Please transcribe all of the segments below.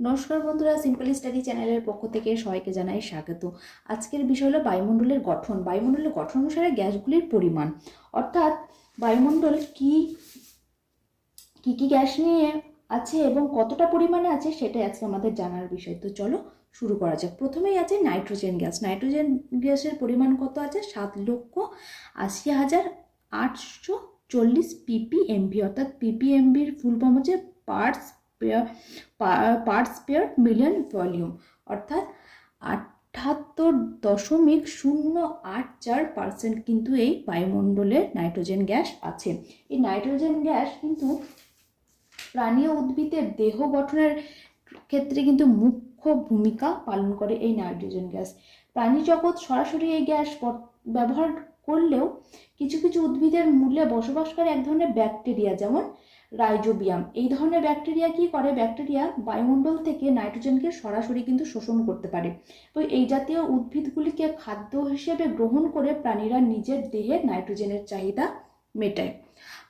নমস্কার বন্ধুরা simple study চ্যানেলের পক্ষ থেকে সবাইকে জানাই স্বাগত। আজকের বিষয় হলো বায়ুমণ্ডলের গঠন। বায়ুমণ্ডলের গঠন অনুসারে গ্যাসগুলির পরিমাণ। অর্থাৎ বায়ুমণ্ডল কি কি কি গ্যাস নিয়ে আছে এবং কতটা পরিমাণে আছে সেটাই আজকে আমাদের জানার বিষয়। তো চলো শুরু করা যাক। প্রথমেই আছে নাইট্রোজেন গ্যাস। নাইট্রোজেন গ্যাসের পরিমাণ কত আছে? সাত লক্ষ আশি হাজার আটশো চল্লিশ পিপিএমভি। অর্থাৎ পিপিএমভির ফুল ফর্ম হচ্ছে parts parts per million volume অর্থাৎ আটাত্তর দশমিক শূন্য আট চার পার্সেন্ট কিন্তু এই বায়ুমণ্ডলে নাইট্রোজেন গ্যাস আছে। এই নাইট্রোজেন গ্যাস কিন্তু প্রাণী উদ্ভিদের দেহ গঠনের ক্ষেত্রে কিন্তু মুখ্য ভূমিকা পালন করে এই নাইট্রোজেন গ্যাস। প্রাণী জগৎ সরাসরি এই গ্যাস ব্যবহার করলেও কিছু কিছু উদ্ভিদের মূলে বসবাসকারী এক ধরনের ব্যাকটেরিয়া যেমন রাইজোবিয়াম। এই ধরনের ব্যাকটেরিয়া কি করে? ব্যাকটেরিয়া বায়ুমণ্ডল থেকে নাইট্রোজেনকে সরাসরি কিন্তু শোষণ করতে পারে। তো এই জাতীয় উদ্ভিদগুলিকে খাদ্য হিসেবে গ্রহণ করে প্রাণীরা নিজের দেহে নাইট্রোজেনের চাহিদা মেটায়।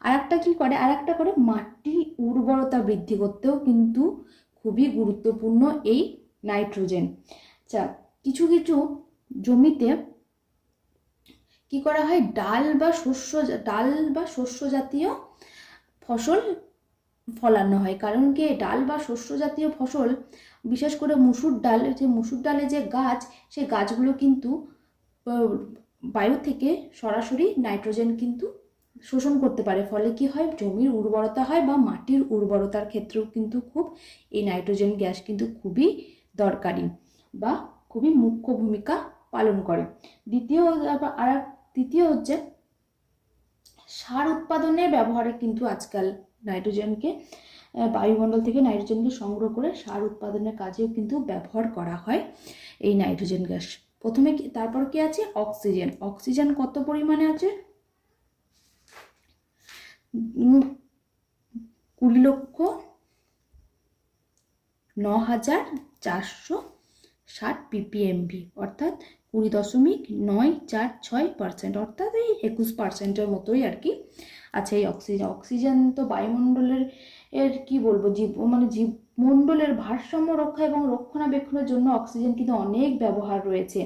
আর একটা কী করে? আর একটা করে মাটির উর্বরতা বৃদ্ধি করতেও কিন্তু খুবই গুরুত্বপূর্ণ এই নাইট্রোজেন। আচ্ছা কিছু কিছু জমিতে কি করা হয়? ডাল বা শস্য ডাল বা শস্য জাতীয় ফসল ফলানো হয়। কারণ কি, ডাল বা শস্য জাতীয় ফসল, বিশেষ করে মুসুর ডাল, যে মুসুর ডালে যে গাছ, সে গাছগুলো কিন্তু বায়ু থেকে সরাসরি নাইট্রোজেন কিন্তু শোষণ করতে পারে। ফলে কি হয়, জমির উর্বরতা হয় বা মাটির উর্বরতার ক্ষেত্রেও কিন্তু খুব এই নাইট্রোজেন গ্যাস কিন্তু খুবই দরকারি বা খুবই মুখ্য ভূমিকা পালন করে। দ্বিতীয় আর তৃতীয় হচ্ছে সার উৎপাদনে ব্যবহারে কিন্তু আজকাল নাইট্রোজেনকে বায়ুমণ্ডল থেকে নাইট্রোজেনকে সংগ্রহ করে সার উৎপাদনের কাজেও কিন্তু ব্যবহার করা হয় এই নাইট্রোজেন গ্যাস। প্রথমে তারপর কি আছে? অক্সিজেন। অক্সিজেন কত পরিমাণে আছে? কুড়ি লক্ষ ন হাজার চারশো ষাট পিপিএমভি অর্থাৎ কুড়ি দশমিক নয় চার ছয় পার্সেন্ট অর্থাৎ এই একুশ পার্সেন্টের মতোই আর কি। আছে এই অক্সিজেন অক্সিজেন তো বায়ুমণ্ডলের, এর কি বলব, জীব মানে জীবমণ্ডলের ভারসাম্য রক্ষা এবং রক্ষণাবেক্ষণের জন্য অক্সিজেন কিন্তু অনেক ব্যবহার রয়েছে।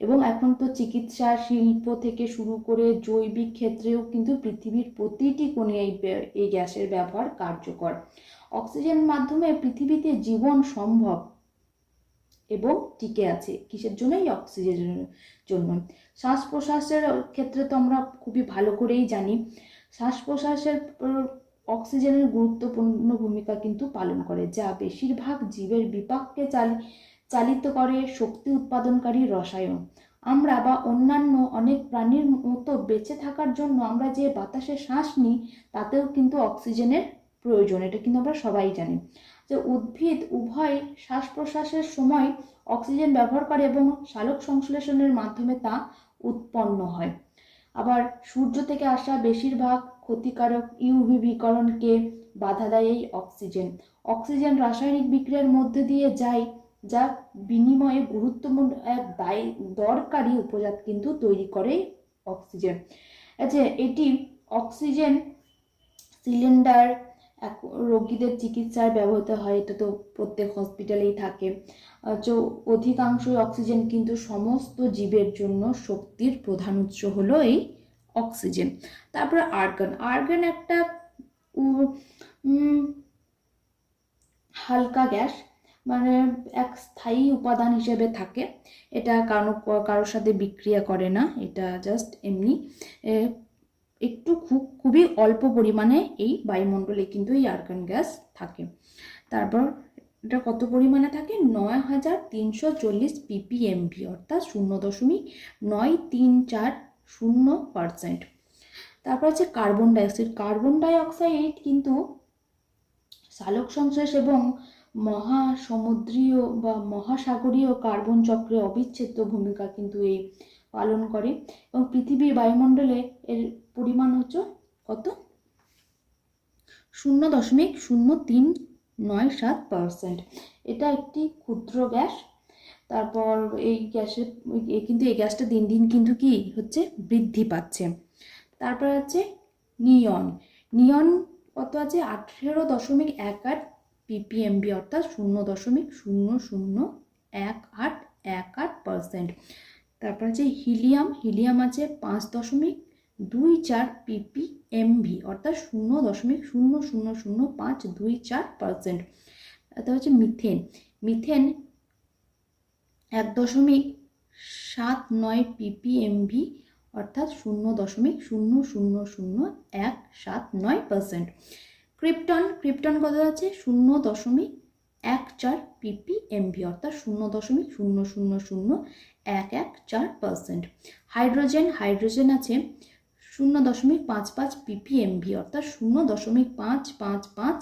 এবং এখন তো চিকিৎসা শিল্প থেকে শুরু করে জৈবিক ক্ষেত্রেও কিন্তু পৃথিবীর প্রতিটি কোণে এই এই গ্যাসের ব্যবহার কার্যকর। অক্সিজেন মাধ্যমে পৃথিবীতে জীবন সম্ভব। এবং টিকে আছে। কিসের জন্য এই অক্সিজেনের জন্য? শ্বাস প্রশ্বাসের ক্ষেত্রে তো আমরা খুবই ভালো করেই জানি। শ্বাস প্রশ্বাসের অক্সিজেনের গুরুত্বপূর্ণ ভূমিকা কিন্তু পালন করে, যা বেশিরভাগ জীবের বিপাককে চালি, চালিত করে শক্তি উৎপাদনকারী রসায়ন। আমরা বা অন্যান্য অনেক প্রাণীর মতো বেঁচে থাকার জন্য আমরা যে বাতাসে শ্বাস নিই, তাতেও কিন্তু অক্সিজেনের প্রয়োজন, এটা কিন্তু আমরা সবাই জানি। যে উদ্ভিদ উভয় শ্বাস প্রশ্বাসের সময় অক্সিজেন ব্যবহার করে এবং সালোক সংশ্লেষণের মাধ্যমে তা উৎপন্ন হয়। আবার সূর্য থেকে আসা বেশিরভাগ ক্ষতিকারক ইউভি বিকরণকে বাধা দেয় এই অক্সিজেন। অক্সিজেন রাসায়নিক বিক্রিয়ার মধ্যে দিয়ে যায়, যা বিনিময়ে গুরুত্বপূর্ণ এক দায়, দরকারি উপজাত কিন্তু তৈরি করে অক্সিজেন। আচ্ছা এটি অক্সিজেন সিলিন্ডার রোগীদের চিকিৎসায় ব্যবহৃত হয়, এটা তো প্রত্যেক হসপিটালেই থাকে। তো অধিকাংশই অক্সিজেন কিন্তু সমস্ত জীবের জন্য শক্তির প্রধান উৎস হলো এই অক্সিজেন তারপরে আর্গান আর্গান একটা হালকা গ্যাস মানে এক স্থায়ী উপাদান হিসেবে থাকে। এটা কারও কারোর সাথে বিক্রিয়া করে না, এটা জাস্ট এমনি একটু খুব, খুবই অল্প পরিমাণে এই বায়ুমণ্ডলে কিন্তু এই আর্গন গ্যাস থাকে। তারপর এটা কত পরিমাণে থাকে? নয় হাজার তিনশো চল্লিশ পিপিএমভি, অর্থাৎ শূন্য দশমিক নয় তিন চার শূন্য পারসেন্ট। তারপর আছে কার্বন ডাইঅক্সাইড। কার্বন ডাইঅক্সাইড কিন্তু সালোক সংশ্লেষ এবং মহাসমুদ্রীয় বা মহাসাগরীয় কার্বন চক্রে অবিচ্ছেদ্য ভূমিকা কিন্তু এই পালন করে। এবং পৃথিবীর বায়ুমণ্ডলে এর পরিমাণ হচ্ছে কত? শূন্য দশমিক শূন্য তিন নয় সাত পারসেন্ট এটা একটি ক্ষুদ্র গ্যাস। তারপর এই গ্যাসের কিন্তু এই গ্যাসটা দিন দিন কিন্তু কি হচ্ছে? বৃদ্ধি পাচ্ছে। তারপর আছে নিয়ন। নিয়ন কত আছে? আঠেরো দশমিক এক আট পিপিএমবি অর্থাৎ শূন্য দশমিক শূন্য শূন্য এক আট এক আট পার্সেন্ট তারপর আছে হিলিয়াম হিলিয়াম আছে পাঁচ দশমিক দুই চার পিপি পিপিএমভি, অর্থাৎ শূন্য দশমিক শূন্য শূন্য শূন্য পাঁচ দুই চার পার্সেন্ট। তারপর হচ্ছে মিথেন। মিথেন এক দশমিক সাত নয় পিপি পিপিএমভি, অর্থাৎ শূন্য দশমিক শূন্য শূন্য শূন্য এক সাত নয় পার্সেন্ট। ক্রিপ্টন ক্রিপ্টন কত আছে? শূন্য দশমিক এক চার পিপিএমভি অর্থাৎ শূন্য দশমিক শূন্য শূন্য শূন্য এক এক চার পার্সেন্ট হাইড্রোজেন হাইড্রোজেন আছে শূন্য দশমিক পাঁচ পাঁচ পিপিএমভি অর্থাৎ শূন্য দশমিক পাঁচ পাঁচ পাঁচ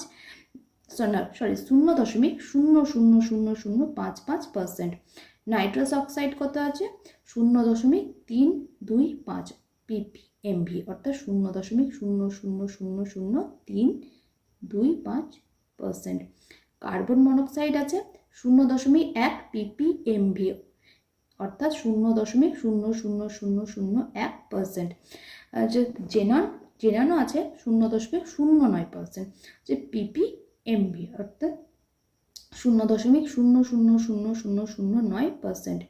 সরি শূন্য দশমিক শূন্য শূন্য শূন্য শূন্য পাঁচ পাঁচ পার্সেন্ট নাইট্রাস অক্সাইড কত আছে? শূন্য দশমিক তিন দুই পাঁচ পিপিএমভি অর্থাৎ শূন্য দশমিক শূন্য শূন্য শূন্য শূন্য তিন দুই পাঁচ পার্সেন্ট কার্বন মনোক্সাইড আছে শূন্য দশমিক এক পিপিএমভি অর্থাৎ শূন্য দশমিক শূন্য শূন্য শূন্য শূন্য এক পার্সেন্ট যে জেনন জেনানো আছে শূন্য দশমিক শূন্য নয় পার্সেন্ট যে পিপি এমভি অর্থাৎ শূন্য দশমিক শূন্য শূন্য শূন্য শূন্য শূন্য নয় পার্সেন্ট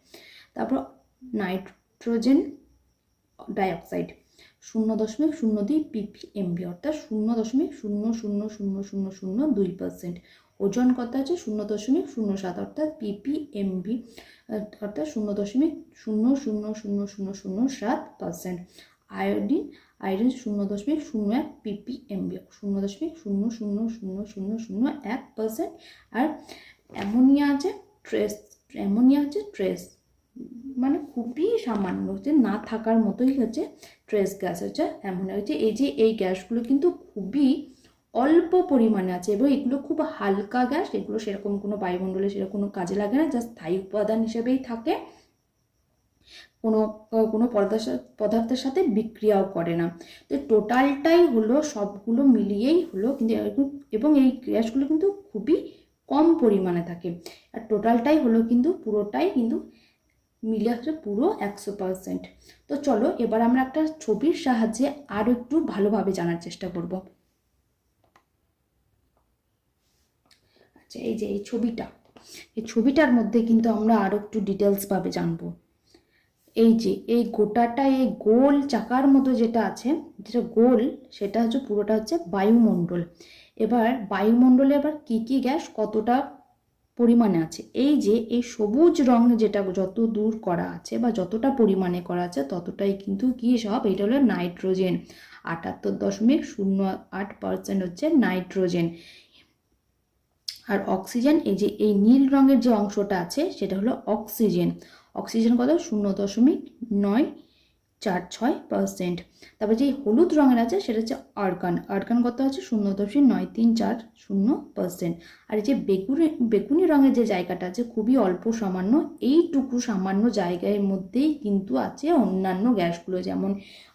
তারপর নাইট্রোজেন ডাইঅক্সাইড শূন্য দশমিক শূন্য দুই পিপি পিপিএমভি অর্থাৎ শূন্য দশমিক শূন্য শূন্য শূন্য শূন্য শূন্য দুই পার্সেন্ট ওজন কত আছে? শূন্য দশমিক শূন্য সাত অর্থাৎ পিপিএমভি, অর্থাৎ শূন্য দশমিক শূন্য শূন্য শূন্য শূন্য শূন্য সাত পার্সেন্ট আয়োডিন আয়োডিন শূন্য দশমিক শূন্য এক পিপিএমবি শূন্য দশমিক শূন্য শূন্য শূন্য শূন্য শূন্য এক পার্সেন্ট আর অ্যামোনিয়া আছে ট্রেস অ্যামোনিয়া হচ্ছে ট্রেস মানে খুবই সামান্য হচ্ছে না থাকার মতোই হচ্ছে ট্রেস গ্যাস হচ্ছে অ্যামোনিয়া হচ্ছে এই যে এই গ্যাসগুলো কিন্তু খুবই অল্প পরিমাণে আছে এবং এগুলো খুব হালকা গ্যাস, এগুলো সেরকম কোনো বায়ুমণ্ডলে সেরকম কোনো কাজে লাগে না যা স্থায়ী উপাদান হিসেবেই থাকে। কোনো কোনো পদার্থ, পদার্থের সাথে বিক্রিয়াও করে না। তো টোটালটাই হলো সবগুলো মিলিয়েই হলো কিন্তু এবং এই গ্যাসগুলো কিন্তু খুবই কম পরিমাণে থাকে। আর টোটালটাই হলো কিন্তু পুরোটাই কিন্তু মিলে হচ্ছে পুরো একশো পারসেন্ট তো চলো এবার আমরা একটা ছবির সাহায্যে আরও একটু ভালোভাবে জানার চেষ্টা করব। আচ্ছা এই যে, এই ছবিটা। এই ছবিটার মধ্যে কিন্তু আমরা আরও একটু ডিটেলসভাবে জানব। এই যে, এই গোটাটা, এই গোল চাকার মতো যেটা আছে, যেটা গোল, সেটা হচ্ছে, পুরোটা হচ্ছে বায়ুমণ্ডল। এবার বায়ুমণ্ডলে এবার কী কী গ্যাস, কতটা পরিমাণে আছে? এই যে, এই সবুজ রঙ যেটা, যত দূর করা আছে বা যতটা পরিমাণে করা আছে, ততটাই কিন্তু কি সব, এটা হলো নাইট্রোজেন। আটাত্তর দশমিক শূন্য আট পার্সেন্ট হচ্ছে নাইট্রোজেন। আর অক্সিজেন, এই যে এই নীল রঙের যে অংশটা আছে, সেটা হলো অক্সিজেন। অক্সিজেন কত? শূন্য দশমিক নয় চার ছয় পার্সেন্ট তারপর যে হলুদ রঙের আছে, সেটা হচ্ছে আর্গান আর্গান কত আছে? শূন্য দশমিক নয় তিন চার শূন্য পার্সেন্ট আর এই যে বেগুনি বেগুনি রঙের যে জায়গাটা আছে, খুবই অল্প সামান্য, এইটুকু সামান্য জায়গার মধ্যেই কিন্তু আছে অন্যান্য গ্যাসগুলো, যেমন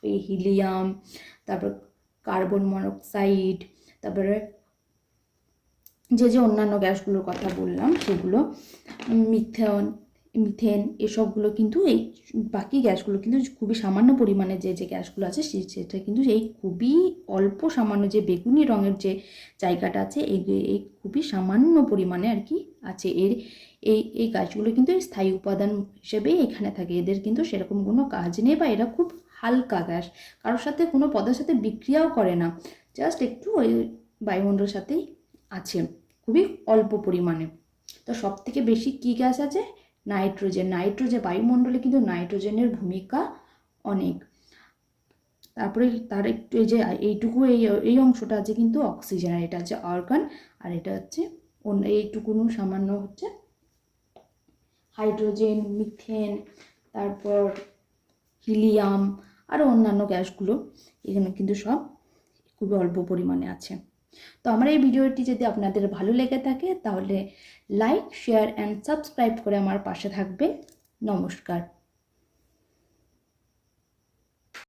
ওই হিলিয়াম, তারপর কার্বন মনোক্সাইড, তারপরে যে যে অন্যান্য গ্যাসগুলোর কথা বললাম, সেগুলো মিথেন মিথেন এসবগুলো কিন্তু এই বাকি গ্যাসগুলো কিন্তু খুবই সামান্য পরিমাণে যে যে গ্যাসগুলো আছে সেটা কিন্তু এই খুবই অল্প সামান্য যে বেগুনি রঙের যে জায়গাটা আছে, এই এই খুবই সামান্য পরিমাণে আর কি আছে। এর, এই এই গাছগুলো কিন্তু স্থায়ী উপাদান হিসেবেই এখানে থাকে। এদের কিন্তু সেরকম কোনো কাজ নেই বা এরা খুব হালকা গ্যাস। কারোর সাথে কোনো পদের সাথে বিক্রিয়াও করে না। জাস্ট একটু ওই বায়ুমণ্ডলের সাথেই আছে। খুবই অল্প পরিমাণে। তো সব থেকে বেশি কী গ্যাস আছে? নাইট্রোজেন নাইট্রোজেন বায়ুমণ্ডলে কিন্তু নাইট্রোজেনের ভূমিকা অনেক। তারপরে তার একটু এই যে, এইটুকু এই এই অংশটা আছে কিন্তু অক্সিজেন আর এটা হচ্ছে অর্গান আর এটা হচ্ছে অন্য এইটুকুনো সামান্য হচ্ছে হাইড্রোজেন মিথেন তারপর হিলিয়াম আরও অন্যান্য গ্যাসগুলো এখানে কিন্তু সব খুবই অল্প পরিমাণে আছে। তো আমার এই ভিডিওটি যদি আপনাদের ভালো লেগে থাকে, তাহলে লাইক শেয়ার অ্যান্ড সাবস্ক্রাইব করে আমার পাশে থাকবে। নমস্কার।